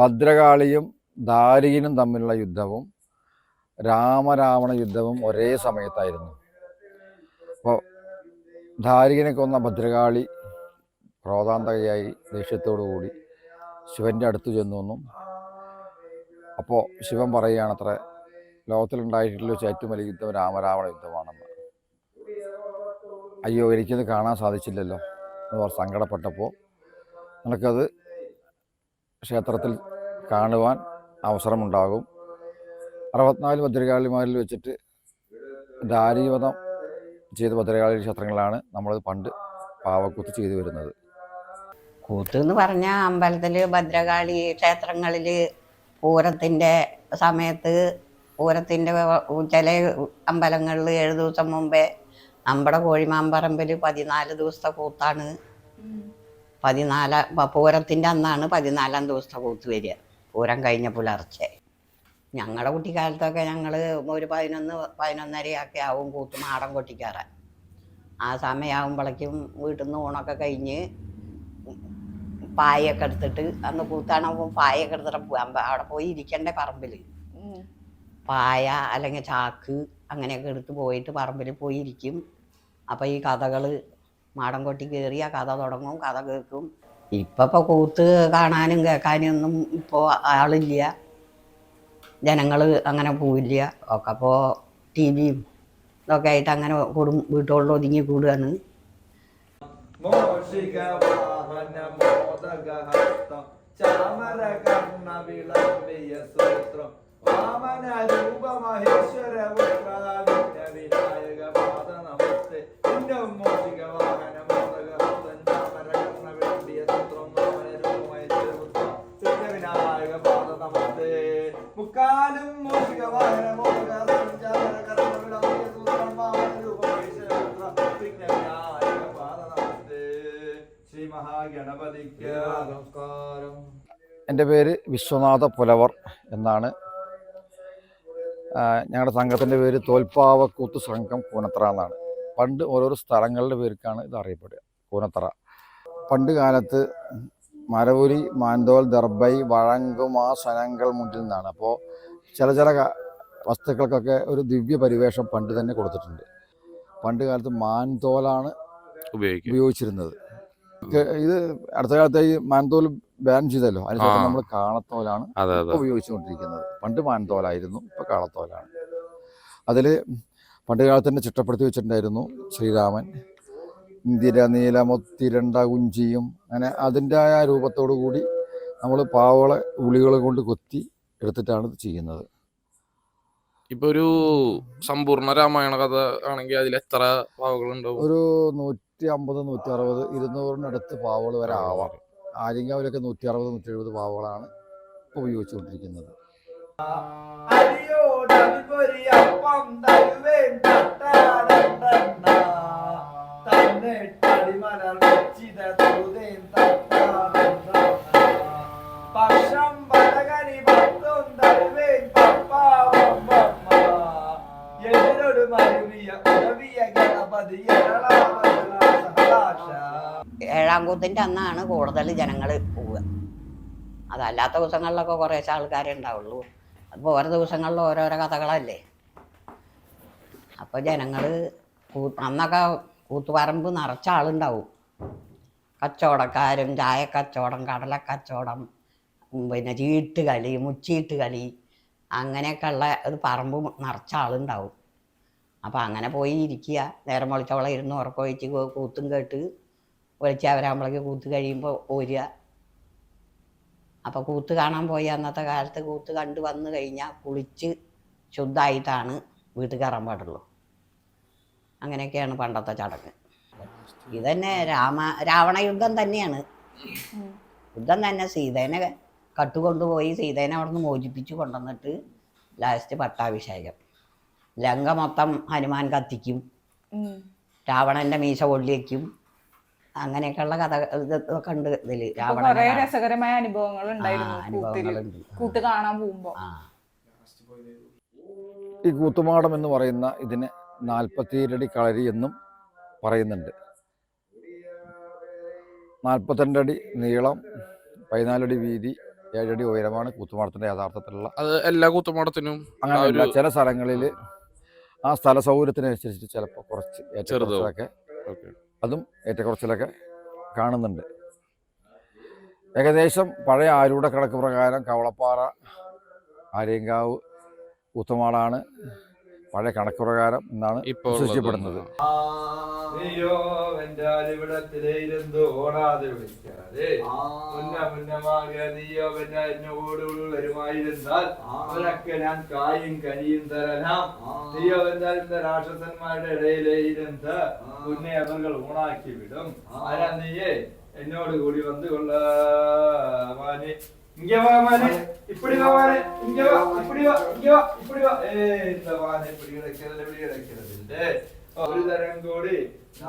ഭദ്രകാളിയും ദാരികനും തമ്മിലുള്ള യുദ്ധവും രാമരാവണ യുദ്ധവും ഒരേ സമയത്തായിരുന്നു. അപ്പോൾ ധാരികനെ കൊന്ന ഭദ്രകാളി ക്രോധാന്തകയായി ദേഷ്യത്തോടു കൂടി ശിവന്റെ അടുത്ത് ചെന്നു എന്നും അപ്പോൾ ശിവൻ പറയുകയാണത്ര ലോകത്തിലുണ്ടായിട്ടുള്ള വെച്ച് ഏറ്റവും വലിയ യുദ്ധം രാമരാവണ യുദ്ധമാണെന്ന്. അയ്യോ എനിക്കത് കാണാൻ സാധിച്ചില്ലല്ലോ എന്ന് സങ്കടപ്പെട്ടപ്പോൾ നിനക്കത് ക്ഷേത്രത്തിൽ കാണുവാൻ അവസരമുണ്ടാകും. അറുപത്തിനാല് ഭദ്രകാളിമാരിൽ വെച്ചിട്ട് ദാരീവധം ചെയ്ത ഭദ്രകാളി ക്ഷേത്രങ്ങളാണ് നമ്മൾ പണ്ട് പാവക്കൂത്ത് ചെയ്തു വരുന്നത്. കൂത്ത് എന്ന് പറഞ്ഞാൽ അമ്പലത്തിൽ ഭദ്രകാളി ക്ഷേത്രങ്ങളിൽ പൂരത്തിന്റെ സമയത്ത് പൂരത്തിന്റെ ചില അമ്പലങ്ങളിൽ ഏഴ് ദിവസം മുമ്പേ നമ്മുടെ കോഴിമാമ്പറമ്പിൽ പതിനാല് ദിവസത്തെ കൂത്താണ്. പതിനാല പൂരത്തിന്റെ അന്നാണ് പതിനാലാം ദിവസത്തെ കൂത്ത് വരിക. പൂരം കഴിഞ്ഞ പുലർച്ചെ ഞങ്ങളുടെ കുട്ടിക്കാലത്തൊക്കെ ഞങ്ങൾ ഒരു പതിനൊന്ന് പതിനൊന്നരയൊക്കെ ആവും കൂത്ത് മാടം കൊട്ടിക്കാറ് ആ സമയമാകുമ്പോഴേക്കും വീട്ടിൽ നിന്ന് ഊണൊക്കെ കഴിഞ്ഞ് പായൊക്കെ എടുത്തിട്ട് അന്ന് കൂത്താണാകുമ്പോൾ പായൊക്കെ എടുത്തിട്ട് പോകാൻ അവിടെ പോയി ഇരിക്കണ്ടേ പറമ്പിൽ പായ അല്ലെങ്കിൽ ചാക്ക് അങ്ങനെയൊക്കെ എടുത്ത് പോയിട്ട് പറമ്പിൽ പോയിരിക്കും. അപ്പോൾ ഈ കഥകൾ മാടം കൊട്ടി കയറി ആ കഥ തുടങ്ങും. കഥ കേൾക്കും. ഇപ്പം ഇപ്പോൾ കൂത്ത് കാണാനും കേൾക്കാനും ഒന്നും ഇപ്പോൾ ആളില്ല. ജനങ്ങൾ അങ്ങനെ പോവില്ല. ഒക്കെ അപ്പോൾ ടി വിയും ഇതൊക്കെ ആയിട്ട് അങ്ങനെ കൂടും വീട്ടുകളിൽ ഒതുങ്ങി കൂടുകയാണ് ൂപമഹേശ്വര വിനായക പാദ നമസ്തേ. എന്റെ പേര് വിശ്വനാഥ പുലവർ എന്നാണ്. ഞങ്ങളുടെ സംഘത്തിന്റെ പേര് തോൽപ്പാവക്കൂത്ത് സംഘം കൂനത്തറ എന്നാണ്. പണ്ട് ഓരോരോ സ്ഥലങ്ങളുടെ പേർക്കാണ് ഇത് അറിയപ്പെടുക കൂനത്തറ. പണ്ട് കാലത്ത് മരവൂരി മാൻതോൽ ദർബൈ വഴങ്കുമാ സനങ്ങൾ മുന്നിൽ നിന്നാണ്. അപ്പോൾ ചില ചില വസ്തുക്കൾക്കൊക്കെ ഒരു ദിവ്യ പരിവേഷം പണ്ട് തന്നെ കൊടുത്തിട്ടുണ്ട്. പണ്ട് കാലത്ത് മാൻതോലാണ് ഉപയോഗിക്കുന്നത് ഉപയോഗിച്ചിരുന്നത്. ഇത് ഇത് അടുത്ത കാലത്ത് ഈ മാൻതോൽ ബാൻ ചെയ്തല്ലോ. അതിനുശേഷം. നമ്മൾ കാളത്തോലാണ് ഉപയോഗിച്ചുകൊണ്ടിരിക്കുന്നത്. പണ്ട് മാൻതോലായിരുന്നു ഇപ്പൊ കാളത്തോലാണ്. അതിൽ പണ്ട് കാലത്ത് തന്നെ ചിട്ടപ്പെടുത്തി വെച്ചിട്ടുണ്ടായിരുന്നു ശ്രീരാമൻ. ഇന്ദിര നീലമൊത്തിരണ്ട കുഞ്ചിയും അങ്ങനെ അതിന്റെ ആ രൂപത്തോടു കൂടി നമ്മൾ പാവളെ ഉളികൾ കൊണ്ട് കൊത്തി എടുത്തിട്ടാണ് ഇത് ചെയ്യുന്നത്. ഇപ്പൊ ഒരു സമ്പൂർണ രാമായണ കഥ ആണെങ്കിൽ അതിൽ എത്ര പാവകളുണ്ടാവും? ഒരു നൂറ്റി അമ്പത് നൂറ്റി അറുപത് ഇരുന്നൂറിനടുത്ത് പാവകൾ വരെ ആവാം. ആര്യങ്കാവിലൊക്കെ നൂറ്റി അറുപത് നൂറ്റി എഴുപത് പാവകളാണ് ഉപയോഗിച്ചുകൊണ്ടിരിക്കുന്നത്. പക്ഷം ഏഴാം കൂത്തിന്റെ അന്നാണ് കൂടുതൽ ജനങ്ങൾ പോവുക. അതല്ലാത്ത ദിവസങ്ങളിലൊക്കെ കുറേശ്ശെ ആൾക്കാരേ ഉണ്ടാവുള്ളൂ. അപ്പോൾ ഓരോ ദിവസങ്ങളിൽ ഓരോരോ കഥകളല്ലേ? അപ്പോൾ ജനങ്ങൾ അന്നൊക്കെ കൂത്തുപറമ്പ് നിറച്ച ആളുണ്ടാവും. കച്ചവടക്കാരും ചായ കച്ചവടം കടലക്കച്ചവടം പിന്നെ ചീട്ട് കളി മുച്ചീട്ട് കളി അങ്ങനെയൊക്കെ ഉള്ള ഒരു പറമ്പ് നിറച്ച ആളുണ്ടാവും. അപ്പോൾ അങ്ങനെ പോയി ഇരിക്കുക. നേരം വെളിച്ചോളം ഇരുന്ന് ഉറക്കൊഴിച്ച് കൂത്തും കേട്ട് വെളിച്ചാവരാകുമ്പോഴേക്ക് കൂത്ത് കഴിയുമ്പോൾ ഒരുക അപ്പോൾ കൂത്ത് കാണാൻ പോയി അന്നത്തെ കാലത്ത് കൂത്ത് കണ്ടു വന്നു കഴിഞ്ഞാൽ കുളിച്ച് ശുദ്ധമായിട്ടാണ് വീട്ടിൽ കയറാൻ പാടുള്ളൂ. അങ്ങനെയൊക്കെയാണ് പണ്ടത്തെ ചടങ്ങ്. ഇതന്നെ രാമ രാവണ യുദ്ധം തന്നെയാണ്. യുദ്ധം തന്നെ സീതേനെ കട്ടുകൊണ്ടുപോയി സീതേനെ അവിടെ നിന്ന് മോചിപ്പിച്ചു കൊണ്ടുവന്നിട്ട് ലാസ്റ്റ് പട്ടാഭിഷേകം. ലങ്ക മൊത്തം ഹനുമാൻ കത്തിക്കും. രാവണന്റെ മീശ പൊള്ളി വയ്ക്കും അങ്ങനെയൊക്കെയുള്ള കഥ ഇത് ഇതൊക്കെ ഉണ്ട് ഇതിൽ. രാവണ രസകരമായ അനുഭവങ്ങൾ ഉണ്ടായിരുന്നു അനുഭവങ്ങളുണ്ട് കാണാൻ പോകുമ്പോ. ഈ കൂത്തുമാടം എന്ന് പറയുന്ന ഇതിന് നാൽപ്പത്തിയേഴടി കളരി എന്നും പറയുന്നുണ്ട്. നാൽപ്പത്തിരണ്ടടി നീളം പതിനാലടി വീതി ഏഴടി ഉയരമാണ് കൂത്തുമാടത്തിന്റെ യഥാർത്ഥത്തിലുള്ള അത് എല്ലാ കൂത്തുമാടത്തിനും അങ്ങനെയല്ല ഒരു- ചില സ്ഥലങ്ങളിൽ ആ സ്ഥല സൗകര്യത്തിനനുസരിച്ച് ചിലപ്പോൾ കുറച്ച് ചെറുതാവും. അതും ഏറ്റക്കുറച്ചിലൊക്കെ കാണുന്നുണ്ട്. ഏകദേശം പഴയ ആരൂടെ കണക്ക് പ്രകാരം കവളപ്പാറ ആര്യങ്കാവ് കൂത്തുമാടാണ് പഴയ കണക്ക് പ്രകാരം എന്നാണ് ഇപ്പോൾ നീയോ എന്റെ ഓടാതെ വിളിക്കാതെ. മുന്ന മുന്നമാക നീയോ പിന്നെ എന്നോടുള്ളവരുമായിരുന്നാൽ അവരൊക്കെ ഞാൻ കായും കനിയും തരണം നീയോ എന്നാൽ ഇന്ന് രാക്ഷസന്മാരുടെ ഇടയിലെ ഇരുന്ന് മുന്നേ അവർ ഊണാക്കി വിടും. ആരാ നീയേ എന്നോട് കൂടി വന്നു കൊള്ള മാനെ. ഇങ്ങ വാ മാനെ ഇപ്പടി വാ മാനെ ഇങ്ങ വാ ഇപ്പടി വാ ഇങ്ങ വാ ഇപ്പടി വാ ഏ இந்த മാനെ ഇപ്പടി കിടക്കരുത് ഇപ്പടി കിടക്കരുതിന്റെ ഒരു തരം കൂടി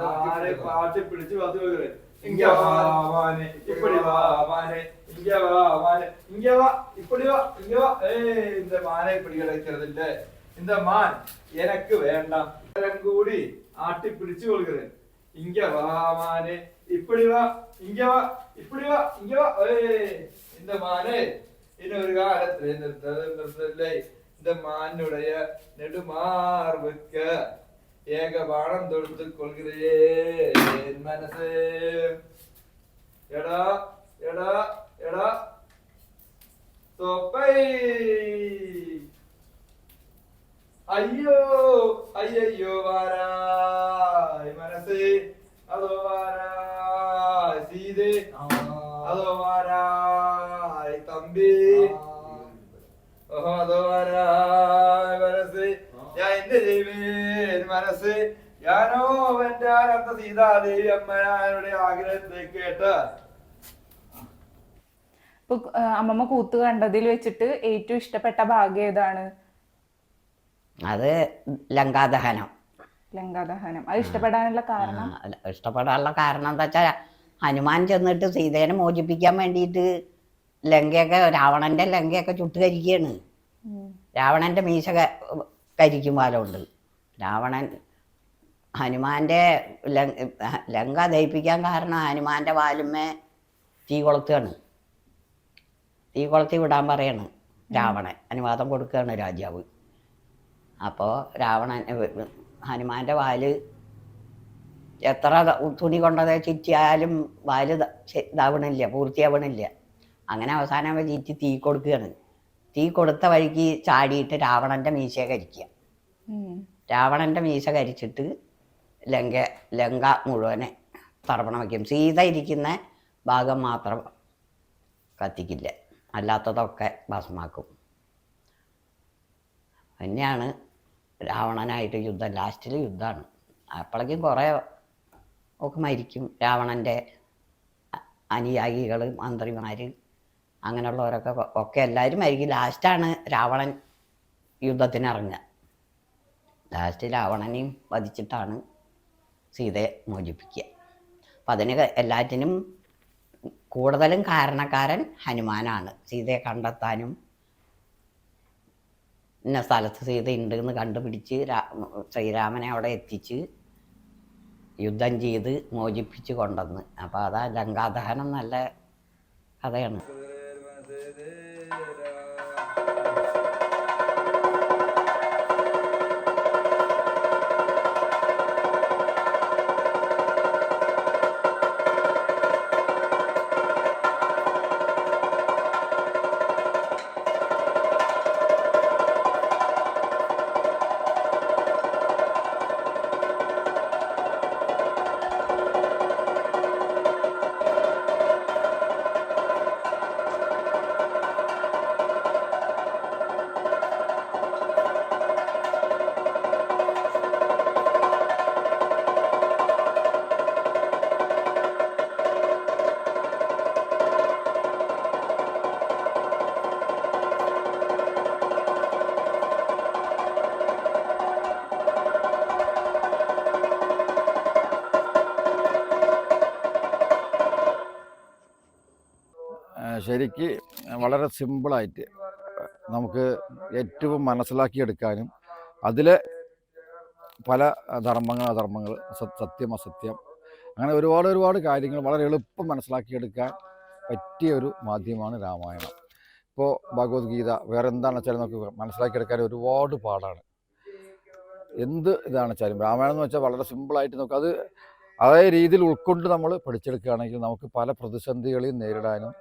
ആരെ പാട്ടി പിടിച്ച് വന്നു പോകരുത് ഇങ്ങ വാ മാനെ ഇപ്പടി വാ മാനെ ഇങ്ങ വാ മാനെ ഇങ്ങ വാ ഇപ്പടി വാ ഇങ്ങ വാ ഏ இந்த മാനെ ഇപ്പടി കിടക്കരുതിന്റെ இந்த മാൻ എനക്ക് വേണ്ട തരം കൂടി ആട്ടി പിടിച്ചു കൊള്ളുകരുത് ഇങ്ങ വാ മാനെ ഇപ്പടി വാ ഇങ്ങ വാ ഇപ്പടി വാ ഇങ്ങ വാ ഏയ് இந்த மானு இன்னொரு காலத்திலே நிறுத்தது நிறுத்தவில்லை. இந்த மானுடைய நெடுமார்புக்க ஏக பானம் தொடுத்து கொள்கிறே என் மனசு. எடா எடா எடா. தொப்பை. ஐயோ ஐயையோ வாராய் மனசு. அதோ வாராய். சீதே. அதோ வாராய். തമ്പി. മനസ്സ് ഞാൻ എന്റെ ചെയ്യുവേൻ മനസ്സ്. ഞാനോ എന്റെ ആനന്ദ സീതാദേവി അമ്മനാരുടെ ആഗ്രഹത്തെ കേട്ട്. ഇപ്പൊ അമ്മമ്മ കൂത്ത് കണ്ടതിൽ വെച്ചിട്ട് ഏറ്റവും ഇഷ്ടപ്പെട്ട ഭാഗം ഏതാണ്? അത് ലങ്കാദഹനം. ലങ്കാദഹനം. അത് ഇഷ്ടപ്പെടാനുള്ള കാരണം? ഇഷ്ടപ്പെടാനുള്ള കാരണം എന്താ വെച്ചാൽ ഹനുമാൻ ചെന്നിട്ട് സീതേനെ മോചിപ്പിക്കാൻ വേണ്ടിയിട്ട് ലങ്കയൊക്കെ രാവണന്റെ ലങ്കയൊക്കെ ചുട്ടുകരിക്കുകയാണ് ഉം. രാവണന്റെ മീശ കരിക്കും പാലമുണ്ട് രാവണൻ ഹനുമാന്റെ ലങ്ക ദഹിപ്പിക്കാൻ കാരണം ഹനുമാന്റെ വാലുമ്മേ തീ കൊളുത്തുകയാണ്. തീ കൊളുത്തി വിടാൻ പറയാണ് രാവണൻ. അനുവാദം കൊടുക്കുകയാണ് രാജാവ്. അപ്പോൾ രാവണൻ ഹനുമാന്റെ വാൽ എത്ര തുണി കൊണ്ടത് ചുറ്റിയാലും വാൽ ഇതാവണില്ല പൂർത്തിയാവണില്ല. അങ്ങനെ അവസാനം അവ ചീറ്റി തീ കൊടുക്കുകയാണ്. തീ കൊടുത്ത വഴിക്ക് ചാടിയിട്ട് രാവണന്റെ മീശയെ കരിക്കുക. രാവണന്റെ മീശ കരിച്ചിട്ട് ലങ്ക ലങ്ക മുഴുവനെ തർപ്പണം വയ്ക്കും സീത ഇരിക്കുന്ന ഭാഗം മാത്രം കത്തിക്കില്ല. അല്ലാത്തതൊക്കെ ഭസ്മാക്കും. തന്നെയാണ് രാവണനായിട്ട് യുദ്ധം. ലാസ്റ്റിൽ യുദ്ധമാണ് അപ്പോഴേക്കും കുറേ ഒക്കെ മരിക്കും. രാവണന്റെ അനുയായികൾ മന്ത്രിമാർ അങ്ങനെയുള്ളവരൊക്കെ ഒക്കെ എല്ലാവരും മരിക്കും ലാസ്റ്റാണ് രാവണൻ യുദ്ധത്തിന് ലാസ്റ്റ് രാവണനെയും വധിച്ചിട്ടാണ് സീതയെ മോചിപ്പിക്കുക. അപ്പം അതിന് എല്ലാറ്റിനും കൂടുതലും കാരണക്കാരൻ ഹനുമാനാണ്. സീതയെ കണ്ടെത്താനും ഇന്ന സ്ഥലത്ത് സീത ഉണ്ട് എന്ന് കണ്ടുപിടിച്ച് ശ്രീരാമനെ അവിടെ എത്തിച്ച് യുദ്ധം ചെയ്ത് മോചിപ്പിച്ച് കൊണ്ടുവന്ന്. അപ്പോൾ അതാ ലങ്കാദഹനം നല്ല കഥയാണ്. ആ, ശരിക്ക് വളരെ സിമ്പിളായിട്ട് നമുക്ക് ഏറ്റവും മനസ്സിലാക്കിയെടുക്കാനും അതിലെ പല ധർമ്മങ്ങൾ അധർമ്മങ്ങൾ സത്യം അസത്യം അങ്ങനെ ഒരുപാട് ഒരുപാട് കാര്യങ്ങൾ വളരെ എളുപ്പം മനസ്സിലാക്കിയെടുക്കാൻ പറ്റിയ ഒരു മാധ്യമമാണ് രാമായണം. ഇപ്പോൾ ഭഗവത്ഗീത വേറെ എന്താണെന്ന് വെച്ചാൽ നമുക്ക് മനസ്സിലാക്കിയെടുക്കാൻ ഒരുപാട് പാടാണ്. എന്ത് ഇതാണ് വെച്ചാലും രാമായണം എന്ന് വെച്ചാൽ വളരെ സിമ്പിളായിട്ട് നമുക്ക് അത് അതേ രീതിയിൽ ഉൾക്കൊണ്ട് നമ്മൾ പഠിച്ചെടുക്കുകയാണെങ്കിൽ നമുക്ക് പല പ്രതിസന്ധികളെയും നേരിടാനും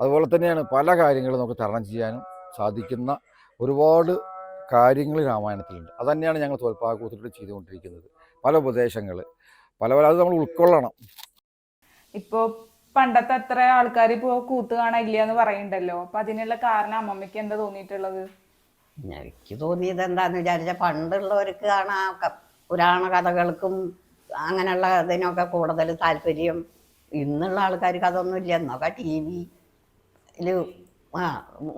അതുപോലെ തന്നെയാണ് പല കാര്യങ്ങളും നമുക്ക് തരണം ചെയ്യാനും സാധിക്കുന്ന ഒരുപാട് കാര്യങ്ങൾ രാമായണത്തിലുണ്ട്. അതുതന്നെയാണ് ഞങ്ങൾ തോൽപ്പാകൂത്തിലൂടെ ചെയ്തുകൊണ്ടിരിക്കുന്നത്. പല ഉപദേശങ്ങൾ പല പല അത് നമ്മൾ ഉൾക്കൊള്ളണം. ഇപ്പോൾ പണ്ടത്തെ അത്ര ആൾക്കാർ ഇപ്പോൾ കൂത്ത് കാണാനില്ല എന്ന് പറയുന്നുണ്ടല്ലോ അപ്പൊ അതിനുള്ള കാരണം അമ്മമ്മയ്ക്ക് എന്താ തോന്നിയിട്ടുള്ളത്? എനിക്ക് തോന്നിയത് എന്താന്ന് വിചാരിച്ചാൽ പണ്ടുള്ളവർക്ക് ആണ് പുരാണ കഥകൾക്കും അങ്ങനെയുള്ള ഇതിനൊക്കെ കൂടുതൽ താല്പര്യം. ഇന്നുള്ള ആൾക്കാർക്ക് അതൊന്നും ഇല്ല. എന്നൊക്കെ ടി വിയിൽ ആ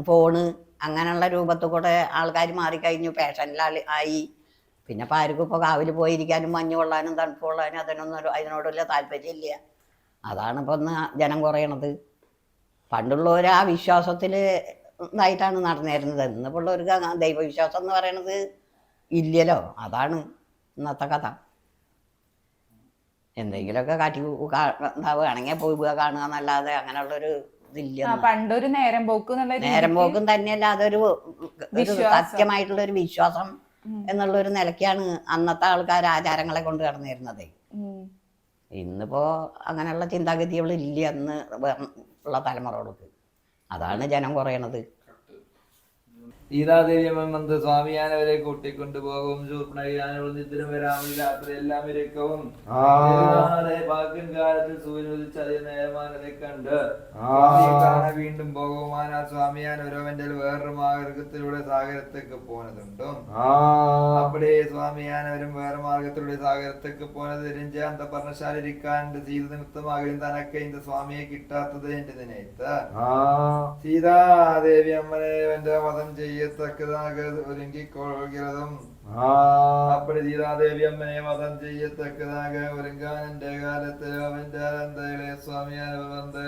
ഫോണ് അങ്ങനെയുള്ള രൂപത്തിൽ കൂടെ ആൾക്കാർ മാറിക്കഴിഞ്ഞു. ഫാഷനിൽ ആയി. പിന്നെ ഇപ്പം ആർക്കും ഇപ്പോൾ കാവിൽ പോയിരിക്കാനും മഞ്ഞ് കൊള്ളാനും തണുപ്പ് കൊള്ളാനും അതിനൊന്നും ഒരു- അതിനോടുള്ള താല്പര്യമില്ല അതാണ് ഇപ്പം ഒന്ന് ജനം കുറയണത്. പണ്ടുള്ളവർ ആ വിശ്വാസത്തിൽ ഇതായിട്ടാണ് നടന്നിരുന്നത്. ഇന്നിപ്പോൾ ഉള്ളവർക്ക് ദൈവവിശ്വാസം എന്ന് പറയണത് ഇല്ലല്ലോ. അതാണ് ഇന്നത്തെ കഥ. എന്തെങ്കിലുമൊക്കെ കാറ്റി ഇതാവുകയാണെങ്കിൽ പോവുക കാണുക എന്നല്ലാതെ അങ്ങനെയുള്ളൊരു ഇതില്ല പണ്ടൊരു നേരം പോക്ക് നേരം പോക്കും തന്നെയല്ല അതൊരു സത്യമായിട്ടുള്ള ഒരു വിശ്വാസം. എന്നുള്ള ഒരു നിലയ്ക്കാണ് അന്നത്തെ ആൾക്കാർ ആചാരങ്ങളെ കൊണ്ട് കടന്നിരുന്നത്. ഇന്നിപ്പോ അങ്ങനെയുള്ള ചിന്താഗതികൾ ഇല്ല എന്ന് ഉള്ള തലമുറകൾക്ക്. അതാണ് ജനം കുറയണത്. സീതാദേവി മന്ത് സ്വാമിയാനവരെ കൂട്ടിക്കൊണ്ടുപോകും നിദ്രം വരാമ രാത്രി എല്ലാം ഇരക്കവും പാക്കും കാലത്ത് സൂര്യോദിച്ച് അതിൽ അതേ നേരമാനതെ കണ്ട് വീണ്ടും പോകുമാൻ ആ സ്വാമിയാൻ ഓരോവന്റെ വേറൊരു മാർഗത്തിലൂടെ സാഗരത്തേക്ക് പോനതുണ്ടും അപ്പടേ സ്വാമിയാനവരും വേറെ മാർഗത്തിലൂടെ സാഗരത്തേക്ക് പോണത് രഞ്ജാന്ത പറഞ്ഞശാലിരിക്കാണ്ട് സീത നിമിത്തമാകലും തനക്ക് എന്റെ സ്വാമിയെ കിട്ടാത്തത് എന്റെ നിനയത്ത്. സീതാദേവി അമ്മനെ എന്റെ വധം ചെയ്യത്തക്കതാക ഒരുങ്ങിക്കൊള്ളുന്നതും അപ്പടി സീതാദേവി അമ്മനെ വധം ചെയ്യത്തക്കതാക ഒരുങ്ങാൻ എന്റെ കാലത്ത് അവന്റെ അനന്തയിലെ സ്വാമിയാന വന്ന്